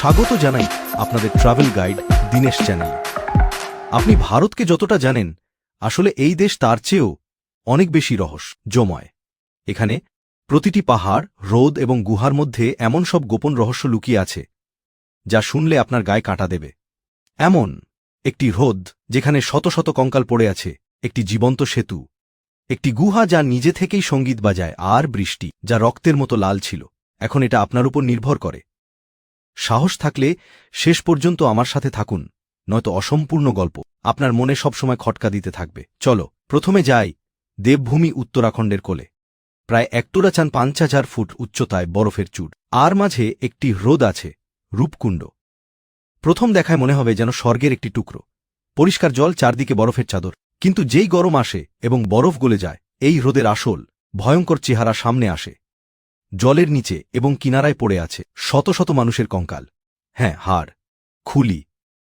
স্বাগত জানাই আপনাদের ট্রাভেল গাইড দিনেশ চ্যানেল। আপনি ভারতকে যতটা জানেন, আসলে এই দেশ তার চেয়েও অনেক বেশি রহস্যময় এখানে প্রতিটি পাহাড় হ্রদ এবং গুহার মধ্যে এমন সব গোপন রহস্য লুকিয়ে আছে, যা শুনলে আপনার গায়ে কাঁটা দেবে। এমন একটি হ্রদ যেখানে শত শত কঙ্কাল পড়ে আছে, একটি জীবন্ত সেতু, একটি গুহা যা নিজে থেকেই সংগীত বাজায় আর বৃষ্টি, যা রক্তের মতো লাল ছিল। এখন এটা আপনার উপর নির্ভর করে। সাহস থাকলে শেষ পর্যন্ত আমার সাথে থাকুন, নয়তো অসম্পূর্ণ গল্প। আপনার মনে সবসময় খটকা দিতে থাকবে। চলো, প্রথমে যাই দেবভূমি উত্তরাখণ্ডের কোলে। প্রায় একটোরা চান পাঁচ হাজার ফুট উচ্চতায় বরফের চূড়। আর মাঝে একটি হ্রদ আছে, রূপকুণ্ড। প্রথম দেখায় মনে হবে যেন স্বর্গের একটি টুকরো। পরিষ্কার জল চারদিকে বরফের চাদর। কিন্তু যেই গরম আসে এবং বরফ গলে যায়, এই হ্রদের আসল, ভয়ঙ্কর চেহারা সামনে আসে। জলের নিচে এবং কিনারায় পড়ে আছে শত শত মানুষের কঙ্কাল। হ্যাঁ হাড়, খুলি,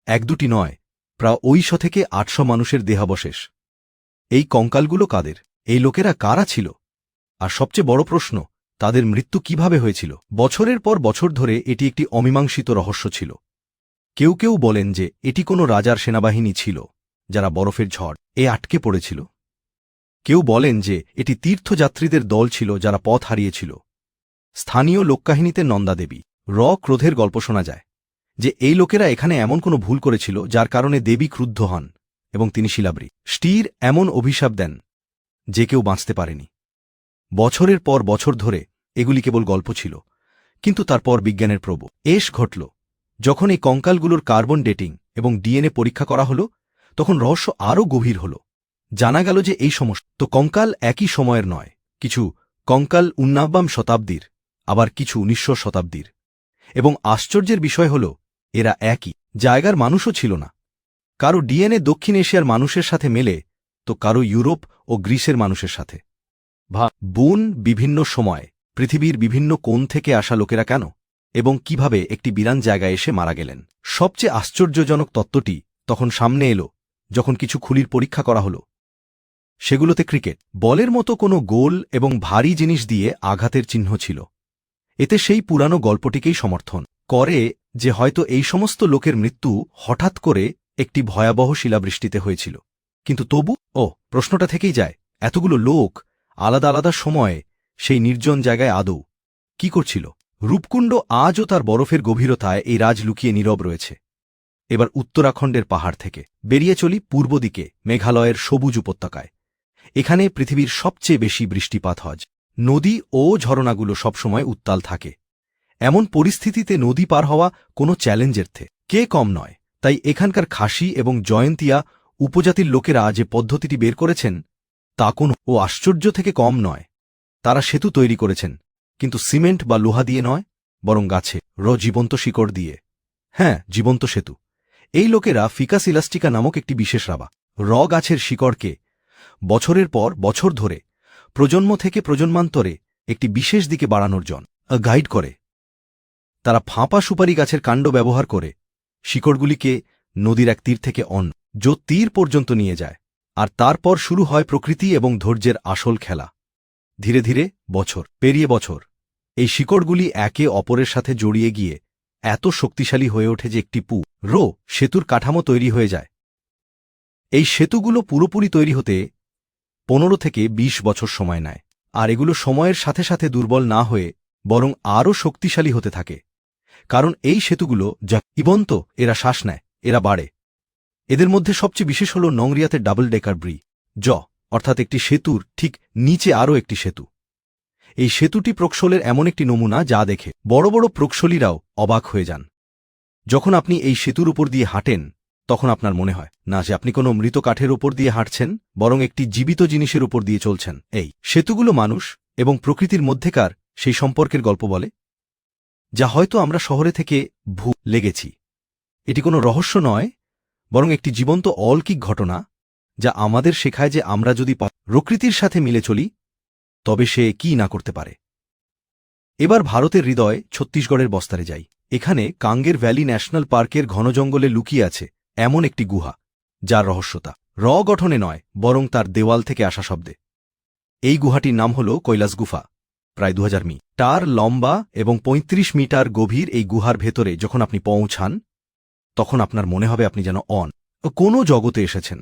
এক দুটি নয়, প্রায় ঐশ থেকে আটশো মানুষের দেহাবশেষ। এই কঙ্কালগুলো কাদের? এই লোকেরা কারা ছিল? আর সবচেয়ে বড় প্রশ্ন, তাদের মৃত্যু কীভাবে হয়েছিল? বছরের পর বছর ধরে এটি একটি অমীমাংসিত রহস্য ছিল। কেউ কেউ বলেন যে এটি কোনো রাজার সেনাবাহিনী ছিল, যারা বরফের ঝড় এ আটকে পড়েছিল। কেউ বলেন যে এটি তীর্থযাত্রীদের দল ছিল যারা পথ হারিয়েছিল। স্থানীয় লোককাহিনীতে নন্দাদেবী র ক্রোধের গল্প শোনা যায়, যে এই লোকেরা এখানে এমন কোনো ভুল করেছিল যার কারণে দেবী ক্রুদ্ধ হন এবং তিনি শিলাবরী। স্টির এমন অভিশাপ দেন যে কেউ বাঁচতে পারেনি। বছরের পর বছর ধরে এগুলি কেবল গল্প ছিল, কিন্তু তারপর বিজ্ঞানের প্রব এস ঘটল, যখন এই কঙ্কালগুলোর কার্বন ডেটিং এবং ডিএনএ পরীক্ষা করা হল, তখন রহস্য আরও গভীর হল। জানা গেল যে এই সমস্ত কঙ্কাল একই সময়ের নয়, কিছু কঙ্কাল উন্নাব্বাম শতাব্দীর আবার কিছু উনিশশো শতাব্দীর। এবং আশ্চর্যের বিষয় হল, এরা একই, জায়গার মানুষও ছিল না। কারও ডিএনএ দক্ষিণ এশিয়ার মানুষের সাথে মেলে, তো কারও ইউরোপ ও গ্রিসের মানুষের সাথে। ভা, বোন বিভিন্ন সময়, পৃথিবীর বিভিন্ন কোণ থেকে আসা লোকেরা কেন? এবং কীভাবে একটি বিরান জায়গায় এসে মারা গেলেন? সবচেয়ে আশ্চর্যজনক তত্ত্বটি তখন সামনে এলো, যখন কিছু খুলির পরীক্ষা করা হল। সেগুলোতে ক্রিকেট, বলের মতো কোনো গোল এবং ভারী জিনিস দিয়ে আঘাতের চিহ্ন ছিল। এতে সেই পুরানো গল্পটিকেই সমর্থন করে যে হয়তো এই সমস্ত লোকের মৃত্যু হঠাৎ করে একটি ভয়াবহ শিলাবৃষ্টিতে হয়েছিল। কিন্তু তবু ও প্রশ্নটা থেকেই যায়, এতগুলো লোক, আলাদা আলাদা সময়ে, সেই নির্জন জায়গায় আদৌ কি করছিল? রূপকুণ্ড আজও তার বরফের গভীরতায় এই রাজ লুকিয়ে নীরব রয়েছে। এবার উত্তরাখণ্ডের পাহাড় থেকে বেরিয়ে চলি পূর্ব দিকে, মেঘালয়ের সবুজ উপত্যকায়। এখানে পৃথিবীর সবচেয়ে বেশি বৃষ্টিপাত হয় নদী ও ঝরনাগুলো সবসময় উত্তাল থাকে। এমন পরিস্থিতিতে নদী পার হওয়া কোনো চ্যালেঞ্জের থে। কে কম নয়, তাই এখানকার খাসি এবং জয়ন্তিয়া উপজাতির লোকেরা যে পদ্ধতিটি বের করেছেন, তা কোনো ও আশ্চর্য থেকে কম নয়। তারা সেতু তৈরি করেছেন, কিন্তু সিমেন্ট বা লোহা দিয়ে নয়, বরং গাছে র জীবন্ত শিকড় দিয়ে। হ্যাঁ জীবন্ত সেতু। এই লোকেরা ফিকাস ইলাস্টিকা নামক একটি বিশেষ রাবা। র গাছের শিকড়কে বছরের পর বছর ধরে প্রজন্ম থেকে প্রজন্মান্তরে একটি বিশেষ দিকে বাড়ানোর জন গাইড করে। তারা ফাঁপা সুপারি গাছের কাণ্ড ব্যবহার করে, শিকড়গুলিকে নদীর এক তীর থেকে অন যো তীর পর্যন্ত নিয়ে যায়, আর তারপর শুরু হয় প্রকৃতি এবং ধৈর্যের আসল খেলা। ধীরে ধীরে বছর, পেরিয়ে বছর, এই শিকড়গুলি একে অপরের সাথে জড়িয়ে গিয়ে এত শক্তিশালী হয়ে ওঠে যে একটি পু, রো, সেতুর কাঠামো তৈরি হয়ে যায়। এই সেতুগুলো পুরোপুরি তৈরি হতে পনেরো থেকে ২০ বছর সময় নেয়, আর এগুলো সময়ের সাথে সাথে দুর্বল না হয়ে বরং আরও শক্তিশালী হতে থাকে। কারণ এই সেতুগুলো যা ইবন্ত এরা শ্বাস নেয়, এরা বাড়ে। এদের মধ্যে সবচেয়ে বিশেষ হল নংরিয়াতে ডাবল ডেকার ব্রি, জ, অর্থাৎ একটি সেতুর ঠিক নিচে আরও একটি সেতু। এই সেতুটি প্রকশলের এমন একটি নমুনা যা দেখে বড় বড় প্রকশলীরাও অবাক হয়ে যান। যখন আপনি এই সেতুর উপর দিয়ে হাঁটেন তখন আপনার মনে হয়, না যে আপনি কোনো মৃত কাঠের উপর দিয়ে হাঁটছেন, বরং একটি জীবিত জিনিসের উপর দিয়ে চলছেন। এই সেতুগুলো মানুষ এবং প্রকৃতির মধ্যেকার সেই সম্পর্কের গল্প বলে, যা হয়তো আমরা শহরে থেকে ভূ লেগেছি। এটি কোনো রহস্য নয়, বরং একটি জীবন্ত অলৌকিক ঘটনা, যা আমাদের শেখায় যে আমরা যদি প্রকৃতির সাথে মিলে চলি, তবে সে কি না করতে পারে। এবার ভারতের হৃদয় ছত্তিশগড়ের বস্তারে যাই। এখানে কাঙ্গের ভ্যালি ন্যাশনাল পার্কের ঘন জঙ্গলে লুকিয়ে আছে এমন একটি গুহা, যার রহস্যতা। র গঠনে নয়, বরং তার দেওয়াল থেকে আসা শব্দে। এই গুহাটির নাম হল কৈলাস গুফা, প্রায় দু মিটার লম্বা এবং ৩৫ মিটার গভীর এই গুহার ভেতরে যখন আপনি পৌঁছান, তখন আপনার মনে হবে আপনি যেন অন। কোনো জগতে এসেছেন।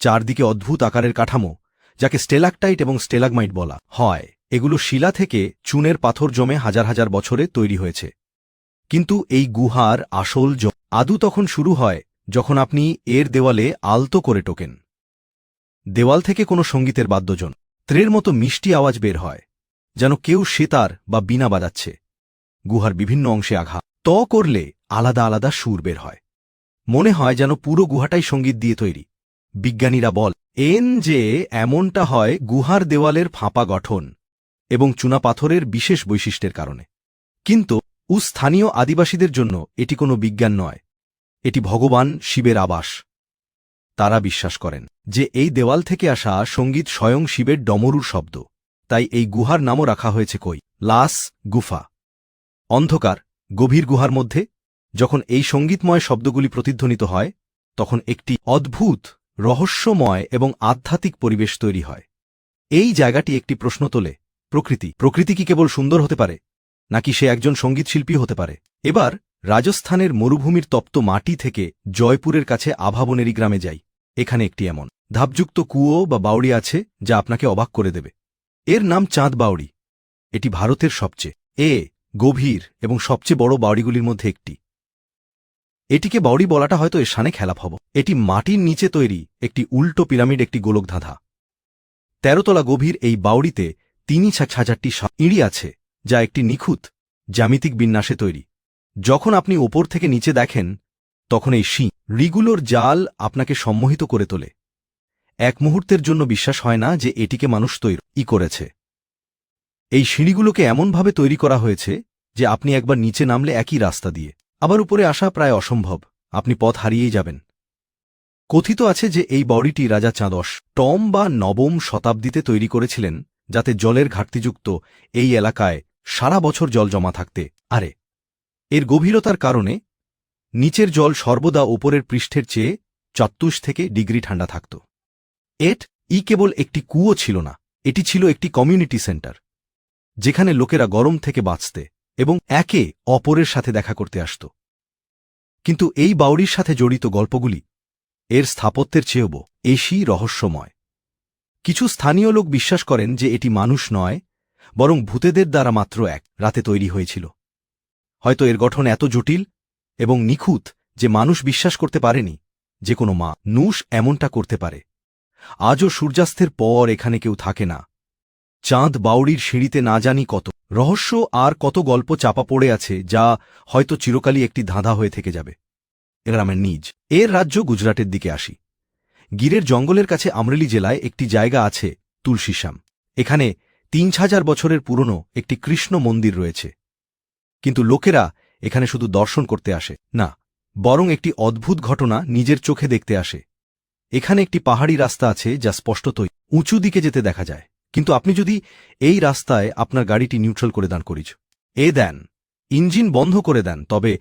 চারদিকে অদ্ভুত আকারের কাঠামো, যাকে স্টেলাকটাইট এবং স্টেলাগমাইট বলা হয়। এগুলো শিলা থেকে চুনের পাথর জমে হাজার হাজার বছরে তৈরি হয়েছে। কিন্তু এই গুহার আসল আদু তখন শুরু হয় যখন আপনি এর দেওয়ালে আলতো করে টোকেন। দেওয়াল থেকে কোনো সঙ্গীতের বাদ্যজন ত্রের মতো মিষ্টি আওয়াজ বের হয়, যেন কেউ সেতার বা বিনা বাজাচ্ছে। গুহার বিভিন্ন অংশে আঘাত। ত করলে আলাদা আলাদা সুর বের হয়। মনে হয় যেন পুরো গুহাটাই সংগীত দিয়ে তৈরি। বিজ্ঞানীরা বল, এন যে এমনটা হয় গুহার দেওয়ালের ফাঁপা গঠন এবং চুনাপাথরের বিশেষ বৈশিষ্ট্যের কারণে। কিন্তু উস্থানীয় আদিবাসীদের জন্য এটি কোনো বিজ্ঞান নয়। এটি ভগবান শিবের আবাস। তারা বিশ্বাস করেন যে এই দেওয়াল থেকে আসা সংগীত স্বয়ং শিবের ডমরুর শব্দ। তাই এই গুহার নামও রাখা হয়েছে কই? লাস গুফা। অন্ধকার, গভীর গুহার মধ্যে, যখন এই সঙ্গীতময় শব্দগুলি প্রতিধ্বনিত হয়, তখন একটি অদ্ভুত, রহস্যময় এবং আধ্যাত্মিক পরিবেশ তৈরি হয়। এই জায়গাটি একটি প্রশ্ন তোলে, প্রকৃতি। প্রকৃতি কি কেবল সুন্দর হতে পারে, নাকি সে একজন সঙ্গীতশিল্পী হতে পারে? এবার রাজস্থানের মরুভূমির তপ্ত মাটি থেকে জয়পুরের কাছে আভাবনেরি গ্রামে যাই। এখানে একটি এমন। ধাপযুক্ত কুয়ো বা বাউড়ি আছে যা আপনাকে অবাক করে দেবে। এর নাম চাঁদ বাউড়ি। এটি ভারতের সবচেয়ে, এ, গভীর এবং সবচেয়ে বড় বাউড়িগুলির মধ্যে একটি। এটিকে বাউড়ি বলাটা হয়তো এর সানে খেলাপ হব। এটি মাটির নিচে তৈরি একটি উল্টো পিরামিড একটি গোলকধাঁধা। তেরোতলা গভীর এই বাউড়িতে তিনি ছাক হাজারটি ইঁড়ি আছে, যা একটি নিখুঁত জ্যামিতিক বিন্যাসে তৈরি। যখন আপনি ওপর থেকে নিচে দেখেন, তখন এই শি রিগুলোর জাল আপনাকে সম্মোহিত করে তোলে। এক মুহূর্তের জন্য বিশ্বাস হয় না যে এটিকে মানুষ তৈরি করেছে। এই সিঁড়িগুলোকে এমনভাবে তৈরি করা হয়েছে যে আপনি একবার নিচে নামলে একই রাস্তা দিয়ে। আবার উপরে আসা প্রায় অসম্ভব। আপনি পথ হারিয়েই যাবেন। কথিত আছে যে এই বডিটি রাজা চাঁদশ টম বা নবম শতাব্দীতে তৈরি করেছিলেন, যাতে জলের ঘাটতিযুক্ত এই এলাকায় সারা বছর জল জমা থাকতে। আরে এর গভীরতার কারণে নিচের জল সর্বদা ওপরের পৃষ্ঠের চেয়ে চত্তুশ থেকে ডিগ্রি ঠান্ডা থাকত। এট, ই কেবল একটি কুয়ো ছিল না, এটি ছিল একটি কমিউনিটি সেন্টার, যেখানে লোকেরা গরম থেকে বাঁচতে এবং একে অপরের সাথে দেখা করতে আসত। কিন্তু এই বাউরির সাথে জড়িত গল্পগুলি এর স্থাপত্যের চেয়েও এসি রহস্যময়। কিছু স্থানীয় লোক বিশ্বাস করেন যে এটি মানুষ নয়, বরং ভূতেদের দ্বারা মাত্র এক, রাতে তৈরি হয়েছিল। হয়তো এর গঠন এত জটিল এবং নিখুঁত যে মানুষ বিশ্বাস করতে পারেনি যে কোনো মা নুষ এমনটা করতে পারে। আজও সূর্যাস্তের পর এখানে কেউ থাকে না। চাঁদ বাউড়ির সিঁড়িতে না জানি কত। রহস্য আর কত গল্প চাপা পড়ে আছে যা হয়তো চিরকালই একটি ধাঁধা হয়ে থেকে যাবে। গ্রামের নিজ। এর রাজ্য গুজরাটের দিকে আসি। গিরের জঙ্গলের কাছে আমরেলি জেলায় একটি জায়গা আছে তুলসীশ্যাম এখানে তিন হাজার বছরের পুরনো একটি কৃষ্ণ মন্দির রয়েছে। কিন্তু লোকেরা এখানে শুধু দর্শন করতে আসে, না, বরং একটি অদ্ভুত ঘটনা নিজের চোখে দেখতে আসে। এখানে একটি পাহাড়ি রাস্তা আছে যা স্পষ্টতই উঁচু দিকে যেতে দেখা যায়। কিন্তু আপনি যদি এই রাস্তায় আপনার গাড়িটি নিউট্রাল করে দান করিছ এ দেন, ইঞ্জিন বন্ধ করে দেন, তবে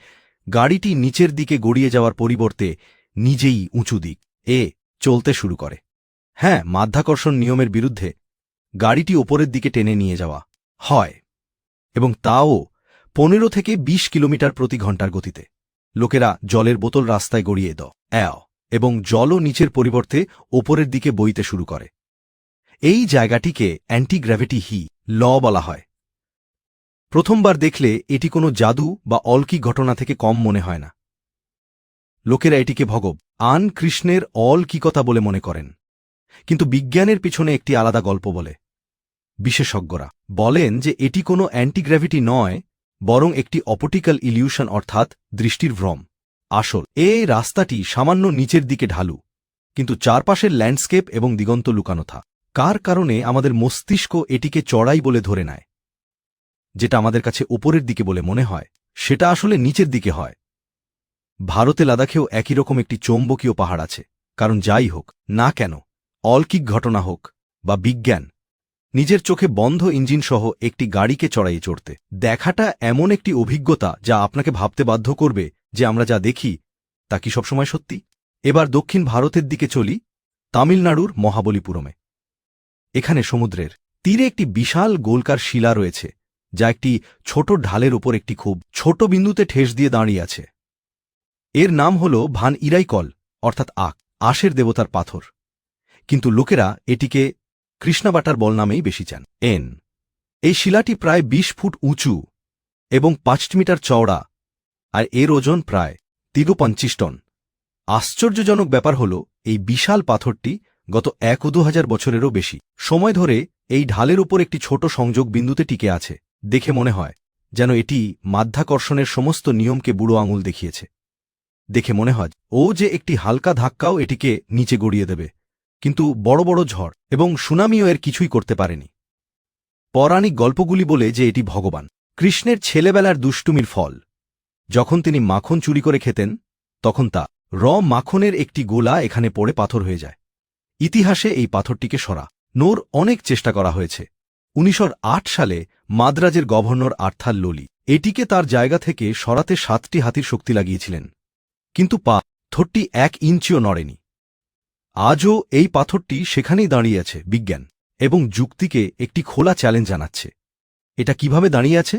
গাড়িটি নিচের দিকে গড়িয়ে যাওয়ার পরিবর্তে নিজেই উঁচু দিক। এ চলতে শুরু করে। হ্যাঁ মাধ্যাকর্ষণ নিয়মের বিরুদ্ধে গাড়িটি ওপরের দিকে টেনে নিয়ে যাওয়া হয় এবং তাও পনেরো থেকে ২০ কিলোমিটার প্রতি ঘণ্টার গতিতে। লোকেরা জলের বোতল রাস্তায় গড়িয়ে দ অ্যাও, এবং জলও নিচের পরিবর্তে ওপরের দিকে বইতে শুরু করে। এই জায়গাটিকে অ্যান্টি গ্র্যাভিটি হি, ল বলা হয়। প্রথমবার দেখলে এটি কোনো জাদু বা অলকিক ঘটনা থেকে কম মনে হয় না। লোকেরা এটিকে ভগব, আন কৃষ্ণের অলকিকতা বলে মনে করেন। কিন্তু বিজ্ঞানের পিছনে একটি আলাদা গল্প বলে। বিশেষজ্ঞরা বলেন যে এটি কোনো অ্যান্টিগ্র্যাভিটি নয় বরং একটি অপটিক্যাল ইলিউশন অর্থাৎ দৃষ্টির ভ্রম। আসল এই রাস্তাটি সামান্য নিচের দিকে ঢালু, কিন্তু চারপাশের ল্যান্ডস্কেপ এবং দিগন্ত লুকানো থা। কার কারণে আমাদের মস্তিষ্ক এটিকে চড়াই বলে ধরে নেয়? যেটা আমাদের কাছে ওপরের দিকে বলে মনে হয়, সেটা আসলে নিচের দিকে হয়। ভারতে লাদাখেও একই রকম একটি চৌম্বকীয় পাহাড় আছে, কারণ যাই হোক, না কেন, অলকিক ঘটনা হোক বা বিজ্ঞান নিজের চোখে বন্ধ ইঞ্জিন সহ একটি গাড়িকে চড়াই চড়তে। দেখাটা এমন একটি অভিজ্ঞতা যা আপনাকে ভাবতে বাধ্য করবে যে আমরা যা দেখি, তা কি সবসময় সত্যি? এবার দক্ষিণ ভারতের দিকে চলি, তামিলনাড়ুর মহাবলীপুরমে। এখানে সমুদ্রের তীরে একটি বিশাল গোলকার শিলা রয়েছে, যা একটি ছোট ঢালের উপর একটি খুব ছোট বিন্দুতে ঠেস দিয়ে দাঁড়িয়ে আছে। এর নাম হল ভান ইরাইকল, অর্থাৎ আক আশের দেবতার পাথর। কিন্তু লোকেরা এটিকে কৃষ্ণাবাটার বল নামেই বেশি চান। এন। এই শিলাটি প্রায় ২০ ফুট উঁচু এবং পাঁচ মিটার চওড়া আর এর ওজন প্রায় তিরু পঞ্চিশ টন। আশ্চর্যজনক ব্যাপার হল, এই বিশাল পাথরটি গত এক দু হাজার বছরেরও বেশি। সময় ধরে এই ঢালের উপর একটি ছোট সংযোগ বিন্দুতে টিকে আছে, দেখে মনে হয় যেন এটি মাধ্যাকর্ষণের সমস্ত নিয়মকে বুড়ো আঙুল দেখিয়েছে। দেখে মনে হয়, ও যে একটি হালকা ধাক্কাও এটিকে নিচে গড়িয়ে দেবে। কিন্তু বড় বড় ঝড় এবং সুনামিও এর কিছুই করতে পারেনি। পৌরাণিক গল্পগুলি বলে যে এটি ভগবান, কৃষ্ণের ছেলেবেলার দুষ্টুমির ফল। যখন তিনি মাখন চুরি করে খেতেন, তখন তা র মাখনের একটি গোলা এখানে পড়ে পাথর হয়ে যায়। ইতিহাসে এই পাথরটিকে সরা নোর অনেক চেষ্টা করা হয়েছে। উনিশশো আট সালে মাদ্রাজের গভর্নর আর্থার লোলি এটিকে তার জায়গা থেকে সরাতে সাতটি হাতির শক্তি লাগিয়েছিলেন। কিন্তু পাথরটি এক ইঞ্চিও নড়েনি। আজও এই পাথরটি সেখানেই দাঁড়িয়ে আছে, বিজ্ঞান, এবং যুক্তিকে একটি খোলা চ্যালেঞ্জ জানাচ্ছে। এটা কীভাবে দাঁড়িয়ে আছে?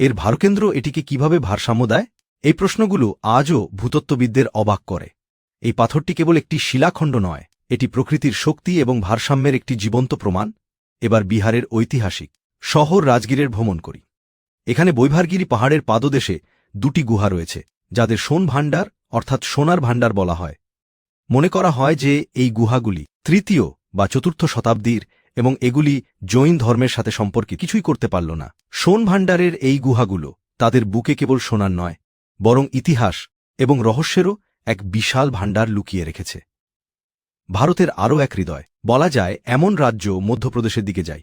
এর ভারকেন্দ্র এটিকে কীভাবে ভারসাম্য দেয়? এই প্রশ্নগুলো আজও ভূতত্ত্ববিদদের অবাক করে। এই পাথরটি কেবল একটি শিলাখণ্ড নয়, এটি প্রকৃতির শক্তি এবং ভারসাম্যের একটি জীবন্ত প্রমাণ। এবার বিহারের ঐতিহাসিক শহর রাজগীরের ভ্রমণ করি। এখানে বৈভারগিরি পাহাড়ের পাদদেশে দুটি গুহা রয়েছে, যাদের সোন ভাণ্ডার, অর্থাৎ সোনার ভাণ্ডার বলা হয়। মনে করা হয় যে এই গুহাগুলি তৃতীয় বা চতুর্থ শতাব্দীর এবং এগুলি জৈন ধর্মের সাথে সম্পর্কে কিছুই করতে পারল না। সোন ভাণ্ডারের এই গুহাগুলো তাদের বুকে কেবল সোনার নয়, বরং ইতিহাস এবং রহস্যেরও এক বিশাল ভাণ্ডার লুকিয়ে রেখেছে। ভারতের আরও এক হৃদয়, বলা যায় এমন রাজ্য মধ্যপ্রদেশের দিকে যায়।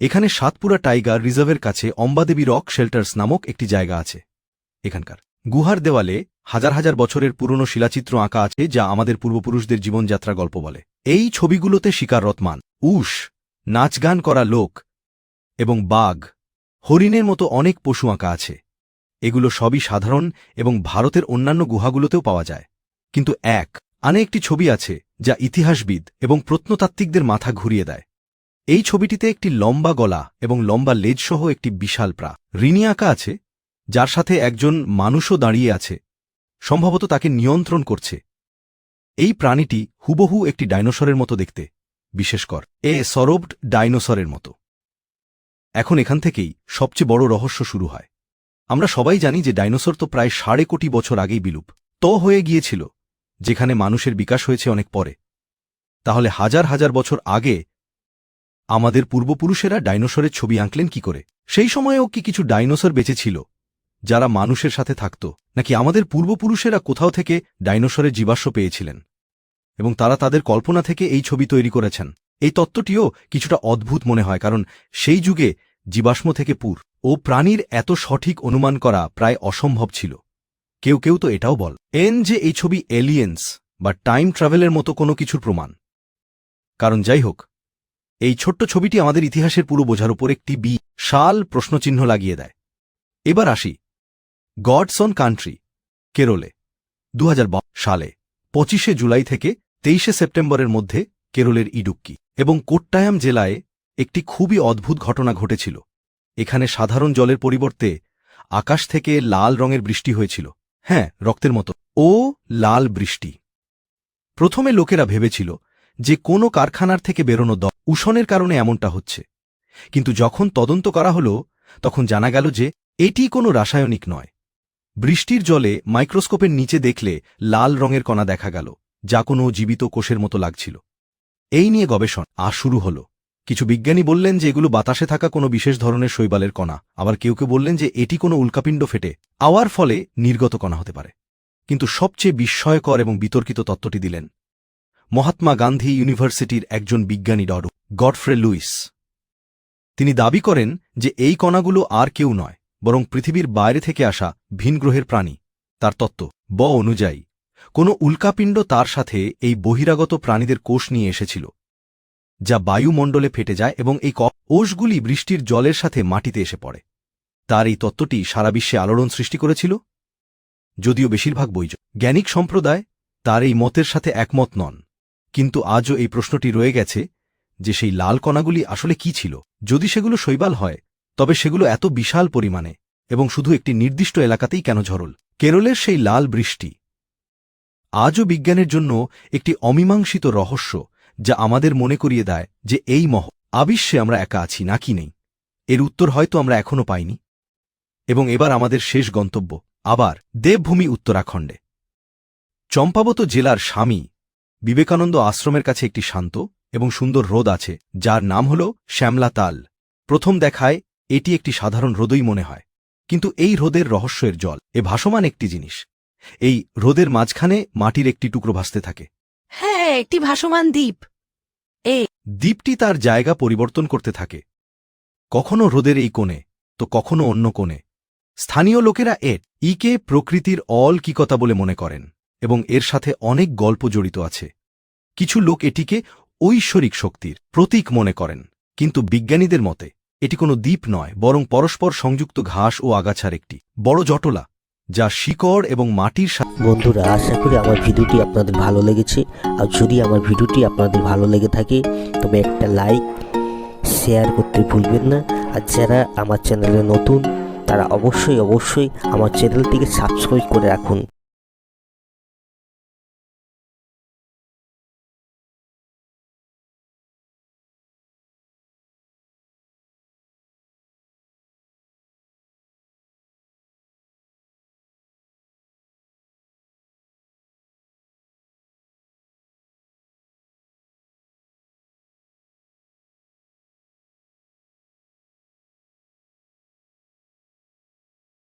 এখানে সাতপুরা টাইগার রিজার্ভের কাছে অম্বাদেবী রক শেল্টার্স নামক একটি জায়গা আছে। এখানকার গুহার দেওয়ালে হাজার হাজার বছরের পুরনো শিলাচিত্র আঁকা আছে যা আমাদের পূর্বপুরুষদের জীবনযাত্রা গল্প বলে। এই ছবিগুলোতে শিকার রতমান, উষ, নাচগান করা লোক এবং বাঘ, হরিণের মতো অনেক পশু আঁকা আছে। এগুলো সবই সাধারণ এবং ভারতের অন্যান্য গুহাগুলোতেও পাওয়া যায়। কিন্তু এক, আনে একটি ছবি আছে যা ইতিহাসবিদ এবং প্রত্নতাত্ত্বিকদের মাথা ঘুরিয়ে দেয়। এই ছবিটিতে একটি লম্বা গলা এবং লম্বা লেজসহ একটি বিশাল প্রা। ঋণী আঁকা আছে যার সাথে একজন মানুষও দাঁড়িয়ে আছে, সম্ভবত তাকে নিয়ন্ত্রণ করছে। এই প্রাণীটি হুবহু একটি ডাইনোসরের মতো দেখতে, বিশেষ কর, এ সরবড ডাইনোসরের মতো। এখন এখান থেকেই সবচেয়ে বড় রহস্য শুরু হয়। আমরা সবাই জানি যে ডাইনোসর তো প্রায় সাড়ে কোটি বছর আগেই বিলুপ, ত হয়ে গিয়েছিল, যেখানে মানুষের বিকাশ হয়েছে অনেক পরে। তাহলে হাজার হাজার বছর আগে আমাদের পূর্বপুরুষেরা ডাইনোসরের ছবি আঁকলেন কি করে? সেই সময়েও কি কিছু ডাইনোসর বেঁচে ছিল? যারা মানুষের সাথে থাকত, নাকি আমাদের পূর্বপুরুষেরা কোথাও থেকে ডাইনোসরের জীবাশ্ম পেয়েছিলেন? এবং তারা তাদের কল্পনা থেকে এই ছবি তৈরি করেছেন। এই তত্ত্বটিও কিছুটা অদ্ভুত মনে হয়, কারণ সেই যুগে জীবাশ্ম থেকে পুর ও প্রাণীর এত সঠিক অনুমান করা প্রায় অসম্ভব ছিল। কেউ কেউ তো এটাও বল, এন যে এই ছবি এলিয়েন্স বা টাইম ট্রাভেলের মতো কোনো কিছুর প্রমাণ। কারণ যাই হোক, এই ছোট্ট ছবিটি আমাদের ইতিহাসের পুরো বোঝার উপর একটি বি শাল প্রশ্নচিহ্ন লাগিয়ে দেয়। এবার আসি গডস অন কান্ট্রি, কেরলে দু সালে, পঁচিশে জুলাই থেকে তেইশে সেপ্টেম্বরের মধ্যে কেরলের ইডুক্কি এবং কোট্টায়াম জেলায় একটি খুবই অদ্ভুত ঘটনা ঘটেছিল। এখানে সাধারণ জলের পরিবর্তে আকাশ থেকে লাল রঙের বৃষ্টি হয়েছিল। হ্যাঁ রক্তের মতো। ও, লাল বৃষ্টি। প্রথমে লোকেরা ভেবেছিল যে কোনো কারখানার থেকে বেরোনো দ উষণের কারণে এমনটা হচ্ছে। কিন্তু যখন তদন্ত করা হল, তখন জানা গেল যে এটি কোনো রাসায়নিক নয়। বৃষ্টির জলে মাইক্রোস্কোপের নিচে দেখলে লাল রঙের কণা দেখা গেল, যা কোনো জীবিত কোষের মতো লাগছিল। এই নিয়ে গবেষণা, আর শুরু হল। কিছু বিজ্ঞানী বললেন যে এগুলো বাতাসে থাকা কোনো বিশেষ ধরনের শৈবালের কণা। আবার কেউ কেউ বললেন যে এটি কোনো উল্কাপিণ্ড ফেটে, আওয়ার ফলে নির্গত কণা হতে পারে। কিন্তু সবচেয়ে বিস্ময়কর এবং বিতর্কিত তত্ত্বটি দিলেন মহাত্মা গান্ধী ইউনিভার্সিটির একজন বিজ্ঞানী ডড গডফ্রে লুইস। তিনি দাবি করেন যে এই কণাগুলো আর কেউ নয় বরং পৃথিবীর বাইরে থেকে আসা ভিন গ্রহের প্রাণী, তার তত্ত্ব। ব অনুযায়ী, কোনো উল্কাপিণ্ড তার সাথে এই বহিরাগত প্রাণীদের কোষ নিয়ে এসেছিল, যা বায়ুমণ্ডলে ফেটে যায় এবং এই কোষগুলি বৃষ্টির জলের সাথে মাটিতে এসে পড়ে। তার এই তত্ত্বটি সারা বিশ্বে আলোড়ন সৃষ্টি করেছিল। যদিও বেশিরভাগ বৈজ জ্ঞানিক সম্প্রদায় তার এই মতের সাথে একমত নন। কিন্তু আজও এই প্রশ্নটি রয়ে গেছে যে সেই লাল কণাগুলি আসলে কি ছিল। যদি সেগুলো শৈবাল হয় তবে সেগুলো এত বিশাল পরিমাণে এবং শুধু একটি নির্দিষ্ট এলাকাতেই কেন ঝরল? কেরলের সেই লাল বৃষ্টি আজও বিজ্ঞানের জন্য একটি অমীমাংসিত রহস্য যা আমাদের মনে করিয়ে দেয় যে এই মহ আবিশ্বে আমরা একা আছি নাকি নেই? এর উত্তর হয়তো আমরা এখনও পাইনি। এবং এবার আমাদের শেষ গন্তব্য, আবার দেবভূমি উত্তরাখণ্ডে। চম্পাবত জেলার স্বামী বিবেকানন্দ আশ্রমের কাছে একটি শান্ত এবং সুন্দর হ্রদ আছে, যার নাম হল শ্যামলা তাল প্রথম দেখায় এটি একটি সাধারণ হ্রদই মনে হয়। কিন্তু এই হ্রদের রহস্যের জল এ ভাসমান একটি জিনিস। এই হ্রদের মাঝখানে মাটির একটি টুকরো ভাসতে থাকে। হ্যাঁ একটি ভাসমান দ্বীপ। এ দ্বীপটি তার জায়গা পরিবর্তন করতে থাকে। কখনো হ্রদের এই কোণে তো কখনো অন্য কোণে। স্থানীয় লোকেরা এর ইকে প্রকৃতির অলকিকতা বলে মনে করেন এবং এর সাথে অনেক গল্প জড়িত আছে। কিছু লোক এটিকে ঐশ্বরিক শক্তির প্রতীক মনে করেন কিন্তু বিজ্ঞানীদের মতে এটি কোনো দ্বীপ নয়, বরং পরস্পর সংযুক্ত ঘাস ও আগাছার একটি, বড় জটলা, যা শিকড় এবং মাটির বন্ধুরা, আশা করি আমার ভিডিওটি আপনাদের ভালো লেগেছে। আর যদি আমার ভিডিওটি আপনাদের ভালো লেগে থাকে, তবে একটা লাইক, শেয়ার করতে ভুলবেন না। আর যারা আমার চ্যানেলে নতুন, তারা অবশ্যই অবশ্যই আমার চ্যানেলটিকে সাবস্ক্রাইব করে রাখুন।